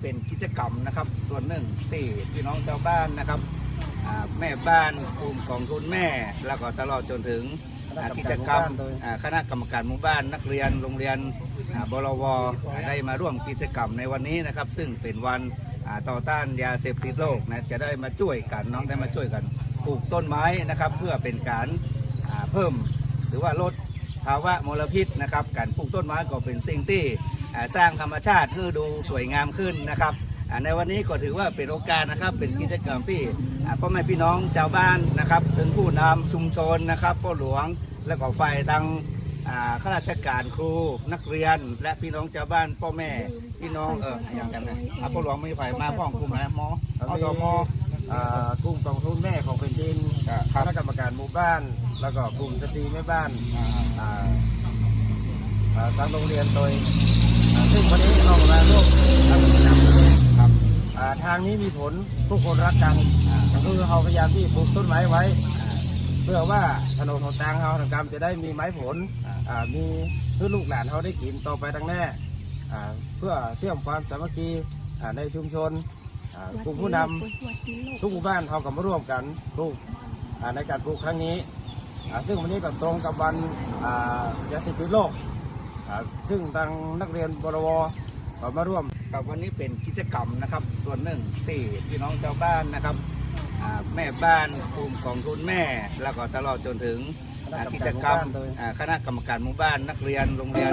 เป็นกิจกรรมนะครับ ส่วนหนึ่งที่พี่น้องชาวบ้านนะครับแม่บ้านกลุ่มกองทุนแม่ แล้วก็ตลอดจนถึงกิจกรรมคณะกรรมการหมู่บ้านนักเรียนโรงเรียนบลวได้มาร่วมกิจกรรมในวันนี้นะครับ ซึ่งเป็นวันต่อต้านยาเสพติดโลกนะจะได้มาช่วยกันน้องได้มาช่วยกันปลูกต้นไม้นะครับ เพื่อเป็นการเพิ่มหรือว่าลด ภาวะมลพิษนะครับการปลูกต้นไม้ก็เป็นสิ่งที่อ่าสร้างธรรมชาติให้ดูสวยงามขึ้นนะครับอ่าในวันนี้ก็ถือว่าเป็นโอกาสนะครับ เป็นกิจกรรมที่อ่าพ่อแม่พี่น้องชาวบ้านนะครับถึงผู้นำชุมชนนะครับพ่อหลวงและก็ฝ่ายดังอ่าข้าราชการครูนักเรียน และพี่น้องชาวบ้านพ่อแม่พี่น้องเอออย่างกันนะอ่าพ่อหลวงไม่ฝ่ายมาพ้องกลุ่มนะหมออสมอ่ากลุ่มกองทุนแม่ของแผ่นดินอ่าคครับณะกรรม การหมู่บ้าน แล้วก็กลุ่มสตรีแม่บ้านอ่าอ่าทางโรงเรียนโดยอ่าซึ่งวันนี้เรามาร่วมทำกิจกรรมด้วยครับอ่าทางนี้มีผลทุกคนรักกันก็คือเราพยายามที่ปลูกต้นไม้ไว้ เพื่อว่าถนนหนทางเราทางกรรมจะได้มีไม้ผลอ่ามีเพื่อลูกหลานเขาได้กินต่อไปทางแน่อ่าเพื่อเชื่อมความสามัคคีอ่าในชุมชนอ่ากลุ่มผู้นำ ทุกหมู่บ้านเขาก็มาร่วมกันปลูก ในการปลูกครั้งนี้อ่าซึ่งวันนี้ก็ตรงกับวันอ่ายาเสพติดโลกอ่าซึ่งทางนักเรียนบรวก็มาร่วมครับวันนี้เป็นกิจกรรมนะครับ ส่วนหนึ่งที่พี่น้องชาวบ้านนะครับอ่าแม่บ้านกลุ่มกองทุนแม่ แล้วก็ตลอดจนถึงอ่ากิจกรรมอ่าคณะกรรมการหมู่บ้านนักเรียนโรงเรียน